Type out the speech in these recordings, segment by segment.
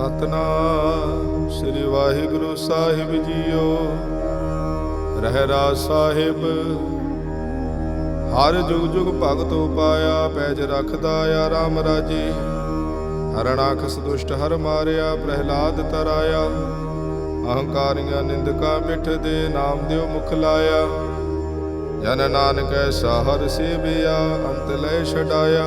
ਸਤਨਾਮ ਸ੍ਰੀ ਵਾਹਿਗੁਰੂ ਸਾਹਿਬ ਜੀਓ। ਰਹਿਰਾ ਸਾਹਿਬ, ਹਰ ਜੁਗ ਜੁਗ ਭਗਤ ਉਪਾਇਆ, ਪੈਜ ਰੱਖਦਾ ਆ ਰਾਮ ਰਾਜੇ। ਹਰਣਾਖਸ ਦੁਸ਼ਟ ਹਰ ਮਾਰਿਆ, ਪ੍ਰਹਿਲਾਦ ਤਰਾਇਆ। ਅਹੰਕਾਰੀਆਂ ਨਿੰਦਕਾਂ ਮਿੱਠ ਦੇ ਨਾਮ ਦਿਓ ਮੁਖ ਲਾਇਆ। ਜਨ ਨਾਨਕ ਐਸਾ ਹਰ ਸੇਵਿਆ, ਅੰਤ ਲੈ ਛਡਾਇਆ।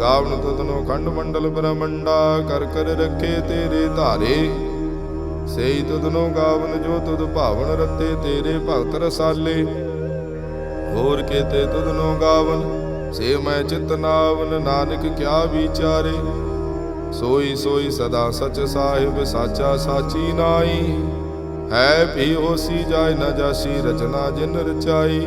ਗਾਵਨ ਤੁਧਨੋ ਖੰਡ ਮੰਡਲ ਬ੍ਰਹਮੰਡਾ, ਕਰ ਕਰ ਰੱਖੇ ਤੇਰੇ ਧਾਰੇ। ਸਈ ਤੁਧਨੋ ਗਾਵਨ ਜੋ ਤੁਧ ਭਾਵਨ ਰਤੇ, ਤੇਰੇ ਭਗਤ ਰਸਾਲੇ। ਹੋਰ ਕੇਤੇ ਤੁਧਨੋ ਗਾਵਨ, ਸੇ ਮੈਂ ਚਿਤ ਨਾਵਨ, ਨਾਨਕ ਕਿਆ ਵਿਚਾਰੇ। ਸੋਈ ਸੋਈ ਸਦਾ ਸਚ ਸਾਹਿਬ, ਸਾਚਾ ਸਾਚੀ ਨਾਈ। ਹੈ ਵੀ ਹੋਸੀ ਜਾਏ, ਨਾ ਜਾਸੀ ਰਚਨਾ ਜਿਨ ਰਚਾਈ।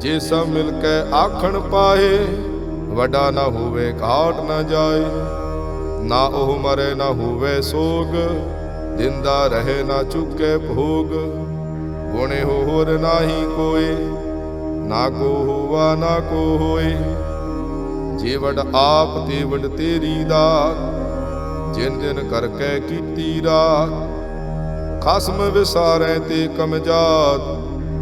ਜੇ ਸਭ ਮਿਲ ਕੇ ਆਖਣ ਪਾਏ, ਵੱਡਾ ਨਾ ਹੋਵੇ ਘਾਟ ਨਾ ਜਾਏ। ਨਾ ਉਹ ਮਰੇ, ਨਾ ਹੋਵੇ ਸੋਗ ਜਿੰਦਾ ਰਹੇ, ਨਾ ਚੁੱਕੇ ਭੋਗ। ਗੁਣੇ ਹੋਰ ਨਾਹੀ ਕੋਏ, ਨਾ ਕੋ ਹੋਵਾ, ਨਾ ਕੋ ਹੋਏ। ਜੀਵੜ ਆਪ ਤੇ ਤੇਰੀ ਦਾਤ ਜਿਨ ਦਿਨ ਕਰਕੇ ਕੀਤੀ ਰਾਤ ਖਸਮ ਵਿਸਾਰੈ ਤੇ ਕਮਜਾਤ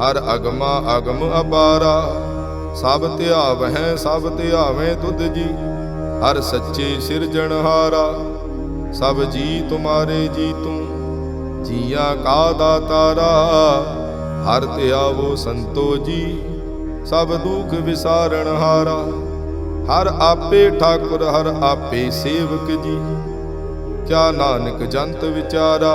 ਹਰ ਅਗਮਾ ਅਗਮ ਅਪਾਰਾ, ਸਭ ਧਿਆਵਹਿ, ਸਭ ਧਿਆਵੇਂ ਤੁਧ ਜੀ। ਹਰ ਸੱਚੇ ਸਿਰਜਣਹਾਰਾ ਸਭ ਜੀ ਤੁਮਾਰੇ ਜੀ ਤੂੰ ਜੀਆਂ ਕਾ ਦਾਤਾਰਾ ਹਰ ਧਿਆਵੋ ਸੰਤੋ ਜੀ। ਸਭ ਦੁਖ ਵਿਸਾਰਣਹਾਰਾ ਹਰ ਆਪੇ ਠਾਕੁਰ, ਹਰ ਆਪੇ ਸੇਵਕ ਜੀ। ਕਿਆ ਨਾਨਕ ਜੰਤ ਵਿਚਾਰਾ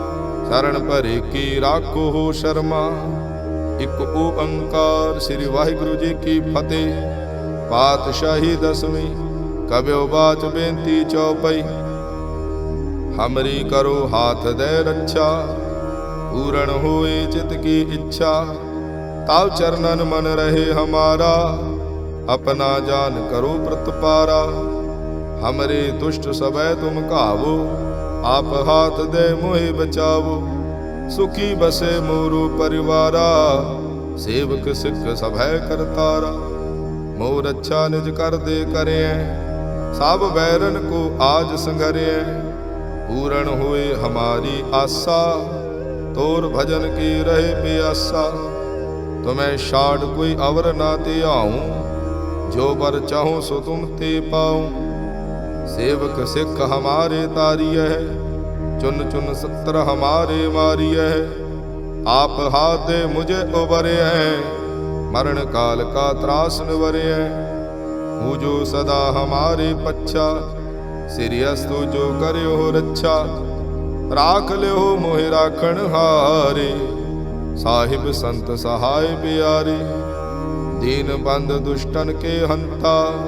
ਸਰਣ ਭਰੇ ਕੀ ਰਾਖੋ ਸ਼ਰਮਾ? ਇਕ ਓੰਕਾਰ ਸ੍ਰੀ ਵਾਹਿਗੁਰੂ ਜੀ ਕੀ ਫਤਿਹ। ਪਾਤਸ਼ਾਹੀ ਦਸਵੀਂ ਕਬਿਓ ਬਾਚ ਬੇਨਤੀ ਚੌਪਈ। ਹਮਰੀ ਕਰੋ ਹਾਥ ਦੇ ਰੱਛਾ, ਪੂਰਨ ਹੋਏ ਚਿਤ ਕੀ ਇੱਛਾ। ਤਾਵ ਚਰਨਨ ਮਨ ਰਹੇ ਹਮਾਰਾ, ਆਪਣਾ ਜਾਨ ਕਰੋ ਪ੍ਰਤਪਾਰਾ। ਹਮਰੇ ਦੁਸ਼ਟ ਸਭੈ ਤੁਮ ਘਾਵੋ ਆਪ ਹਾਥ ਦੇ ਮੋਹਿ ਬਚਾਵੋ, ਸੁਖੀ ਬਸੇ ਮੋਰੂ ਪਰਿਵਾਰਾ, ਸੇਵਕ ਸਿੱਖ ਸਭੈ ਕਰਤਾਰਾ। ਮੋਰ ਅੱਛਾ ਨਿਜ ਕਰਦੇ ਕਰਿਐ, ਸਭ ਵੈਰਨ ਕੋ ਆਜ ਸੰਗਰਿਐ ਪੂਰਨ ਹੋਏ ਹਮਾਰੀ ਆਸਾ, ਤੋਰ ਭਜਨ ਕੀ ਰਹੇ ਪਿਆਸਾ। ਤੁਮੈ ਛਾੜ ਕੋਈ ਅਵਰ ਨਾ ਤੇ ਆਉ ਜੋ ਬਰ ਚਾਹੂ ਸੋ ਤੁਮ ਤੇ ਪਾਉ। सेवक सिख हमारे तारिय है। चुन चुन सत्र हमारे मारिय है। आप हाथ मुझे उबरे हैं। मरण काल का त्रास निवरे हैं। जो सदा हमारे पच्छा। सिरियस्तु जो करे हो रच्छा। राख ले हो मोहि राखण हारे। साहिब संत सहाय प्यारे। दीन बंद दुष्टन के हंता।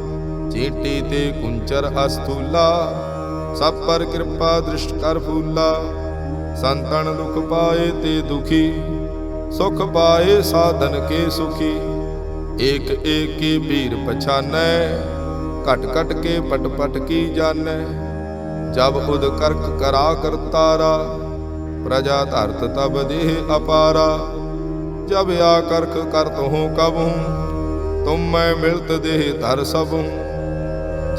ਚੀਟੀ ਤੇ ਕੁੰਚਰ ਅਸਤੂਲਾ ਸਭ ਪਰ ਕਿਰਪਾ ਦ੍ਰਿਸ਼ਟ ਕਰ ਫੂਲਾ। ਸੰਤਨ ਦੁਖ ਪਾਏ ਤੇ ਦੁਖੀ, ਸੁਖ ਪਾਏ ਸਾਧਨ ਕੇ ਸੁਖੀ। ਏਕ ਏਕ ਕੀ ਪੀਰ ਪਛਾਨੈ, ਘਟ ਘਟ ਕੇ ਪਟ ਪਟ ਕੀ ਜਾਣੈ। ਜਬ ਉਦ ਕਰਕ ਕਰਾ ਕਰਤਾਰਾ ਪ੍ਰਜਾ ਧਰਤ ਤਬ ਦੇਹ ਅਪਾਰਾ। ਜਬ ਆ ਕਰਖ ਕਰਤ ਹੂੰ ਕਬ ਹੂੰ ਤੁਮ ਮੈਂ ਮਿਲਤ ਦੇਹ ਧਰ ਸਭ। ਹੂੰ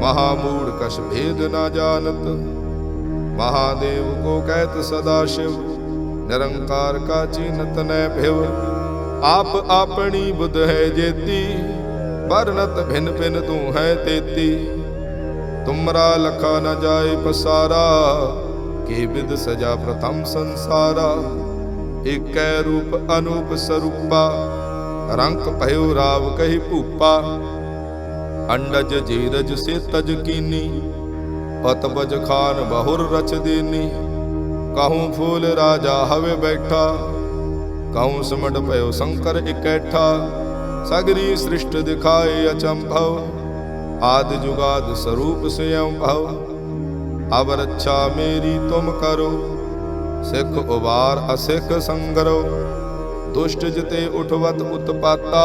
ਮਹਾ ਮੂੜ ਕਛ ਭੇਦ ਨਾ ਜਾਣਤ। ਮਹਾਦੇਵ ਕੋ ਕਹਿਤ ਸਦਾ ਸ਼ਿਵ, ਨਿਰੰਕਾਰ ਕਾ ਚੀਨਤ ਨੈ ਭਿਵ। ਆਪ ਆਪਣੀ ਬੁੱਧ ਹੈ ਜੇਤੀ ਵਰਨਤ ਭਿਨ ਭਿਨ ਤੂੰ ਹੈ ਤੇਤੀ। ਤੁਮਰਾ ਲਖਾ ਨ ਜਾਏ ਪਸਾਰਾ, ਕੇ ਬਿਦ ਸਜਾ ਪ੍ਰਥਮ ਸੰਸਾਰਾ। ਏਕੈ ਰੂਪ ਅਨੂਪ ਸਰੂਪਾ ਰੰਗ ਭਇਓ ਰਾਵ ਕਹੀ ਭੂਪਾ। ਅੰਡਜ ਜੀਰਜ ਸੇ ਤਜ ਕੀਨੀ, ਪਤ ਖਾਨ ਬਹੁਰ ਰਚ ਦੇਨੀ। ਕਹੂੰ ਫੂਲ ਰਾਜਾ ਹਵੇ ਬੈਠਾ, ਕਹੂੰ ਸਮਟ ਭਇਓ ਸ਼ੰਕਰ ਇਕੈਠਾ। ਸਗਰੀ ਸ੍ਰਿਸ਼ਟ ਦਿਖਾਏ ਅਚੰਭਵ, ਆਦ ਜੁਗਾਦ ਸਰੂਪ ਸਯੰ ਭਵ। ਅਬ ਰੱਛਾ ਮੇਰੀ ਤੁਮ ਕਰੋ, ਸਿੱਖ ਉਬਾਰ ਅਸਿੱਖ ਸੰਗਰੋ। ਦੁਸ਼ਟ ਜਿਤੇ ਉਠਵਤ ਉਤਪਾਤਾ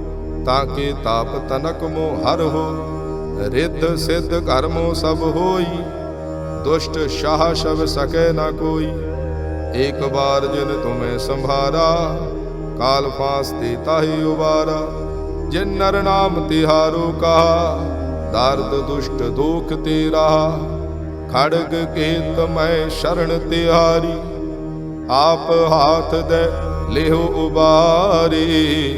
ਤਾਂ ਕੇ ਤਾਪ ਤਨਕ ਮੋ ਹਰ ਹੋ? ਰਿੱਧ ਸਿੱਧ ਕਰਮੋ ਸਭ ਹੋਈ। ਦੁਸ਼ਟ ਸ਼ਾਹ ਸ਼ਬ ਸਕੈ ਨਾ ਕੋਈ। ਇੱਕ ਬਾਰ ਜਿਨ ਤੁਮੇ ਸੰਭਾਰਾ, ਕਾਲ ਫਾਸ ਤੇ ਤਾਹੀ ਉਬਾਰਾ। ਜਿਨ ਨਰ ਨਾਮ ਤਿਹਾਰੋ ਕਹਾ, ਦਰਦ ਦੁਸ਼ਟ ਦੁਖ ਤੇਰਾ ਖੜਗ ਕੇਤ ਮੈਂ ਸ਼ਰਨ ਤਿਹਾਰੀ, ਆਪ ਹਾਥ ਦੇ ਲਿਹੁ ਉਬਾਰੀ।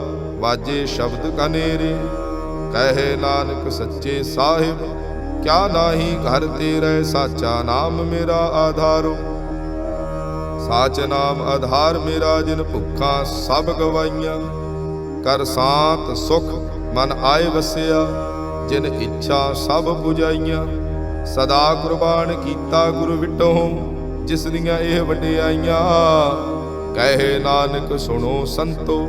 ਵਾਜੇ ਸ਼ਬਦ ਕਨੇਰੇ ਕਹੇ ਨਾਨਕ ਸੱਚੇ ਸਾਹਿਬ, ਕਿਆ ਨਾਹੀ ਘਰ ਤੇਰੇ ਸਾਚਾ ਨਾਮ ਮੇਰਾ ਆਧਾਰੋ। ਸਾਚ ਨਾਮ ਆਧਾਰ ਮੇਰਾ ਜਿਨ ਭੁੱਖਾਂ ਸਭ ਗਵਾਈਆਂ, ਕਰ ਸਾਤ ਸੁਖ ਮਨ ਆਏ ਵਸਿਆ, ਜਿਨ ਇੱਛਾ ਸਭ 부ਜਾਈਆਂ ਸਦਾ ਕੁਰਬਾਨ ਕੀਤਾ ਗੁਰੂ ਵਿਟੋ, ਜਿਸ ਦੀਆਂ ਇਹ ਵਡਿਆਈਆਂ। ਕਹੇ ਨਾਨਕ ਸੁਣੋ ਸੰਤੋ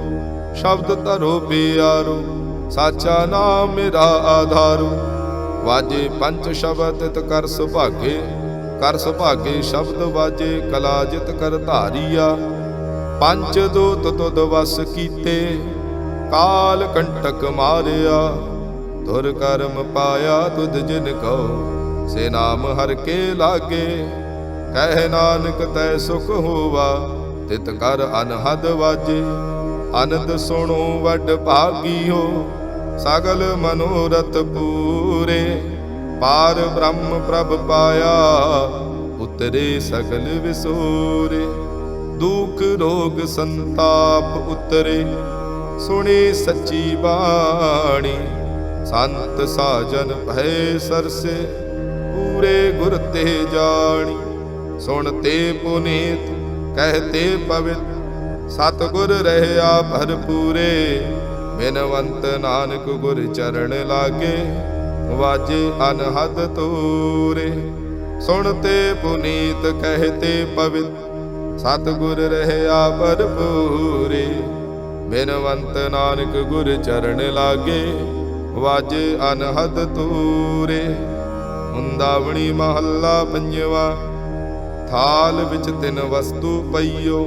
ਸ਼ਬਦ ਧਰੋ ਪਿਆਰੋ, ਸਾਚਾ ਨਾਮ ਮੇਰਾ ਆਧਾਰੂ। ਵਾਜੇ ਪੰਜ ਸ਼ਬਦ ਤਿਤ ਕਰ ਸੁਭਾਗੇ ਕਰ ਸੁਭਾਗੇ ਸ਼ਬਦ ਵਾਜੇ ਕਲਾ ਜਿਤ ਕਰ ਧਾਰੀਆ। ਪੰਜ ਦੋਤ ਤੁਧ ਵਸ ਕੀਤੇ, ਕਾਲ ਕੰਟਕ ਮਾਰਿਆ। ਧੁਰ ਕਰਮ ਪਾਇਆ ਤੁਧ ਜਿਨ ਕਉ, ਸੇ ਨਾਮ ਹਰ ਕੇ ਲਾਗੇ। ਕਹਿ ਨਾਨਕ ਤੈ ਸੁਖ ਹੋਵਾ, ਤਿਤ ਕਰ ਅਨਹਦ ਵਾਜੇ। ਅਨੰਦ ਸੁਣੋ, ਵੱਡ ਭਾਗੀਓ, ਸਗਲ ਮਨੋਰਥ ਪੂਰੇ। ਪਾਰ ਬ੍ਰਹਮ ਪ੍ਰਭ ਪਾਇਆ, ਉਤਰੇ ਸਗਲ ਵਿਸੂਰੇ। ਦੁਖ, ਰੋਗ, ਸੰਤਾਪ ਉਤਰੇ, ਸੁਣੀ ਸੱਚੀ ਬਾਣੀ। ਸੰਤ ਸਾਜਨ ਭੈ ਸਰਸੇ, ਪੂਰੇ ਗੁਰ ਤੇ ਜਾਣੀ। ਸੁਣਤੇ ਪੁਨੀਤ ਕਹਤੇ ਪਵਿੱਤ ਸਤਿਗੁਰ ਰਹਿਆ ਭਰਪੂਰੇ, ਬਿਨਵੰਤ ਨਾਨਕ ਗੁਰ ਚਰਨ ਲਾਗੇ, ਵਾਜੇ ਅਨਹਦ ਤੂਰੇ। ਸੁਣ ਤੇ ਪੁਨੀਤ ਕਹਤੇ ਪਵਿੱਤ, ਸਤਿਗੁਰ ਰਹਿਆ ਭਰਪੂਰੇ, ਬਿਨਵੰਤ ਨਾਨਕ ਗੁਰ ਚਰਨ ਲਾਗੇ, ਵਾਜੇ ਅਨਹਦ ਤੂਰੇ। ਹੁੰਦਾਵਣੀ ਮਹੱਲਾ ਪੰਜਵਾ, ਥਾਲ ਵਿੱਚ ਤਿੰਨ ਵਸਤੂ ਪਈਓ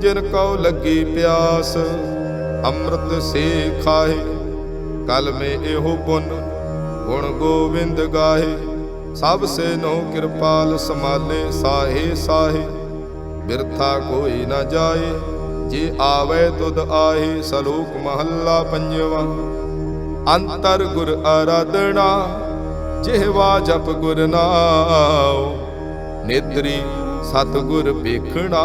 ਜਿਨ ਕਉ ਲੱਗੀ ਪਿਆਸ, ਅੰਮ੍ਰਿਤ ਸੇ ਖਾਏ ਕਲ ਮੇ ਇਹੋ ਪੁੰਨ, ਗੁਣ ਗੋਬਿੰਦ ਗਾਹੇ। ਸਭ ਸੇ ਨੋ ਕਿਰਪਾਲ ਸਮਾਲੇ ਸਾਹੇ ਸਾਹੇ। ਬਿਰਥਾ ਕੋਈ ਨਾ ਜਾਏ, ਜੇ ਆਵੇ ਤੁਧ ਆਏ ਸਲੋਕ ਮਹੱਲਾ ਪੰਜਵਾ। ਅੰਤਰ ਗੁਰ ਆਰਾਧਨਾ ਜਿਹਵਾ ਜਪ ਗੁਰ ਨਾਉ। ਨੇਤਰੀ ਸਤਗੁਰ ਵੇਖਣਾ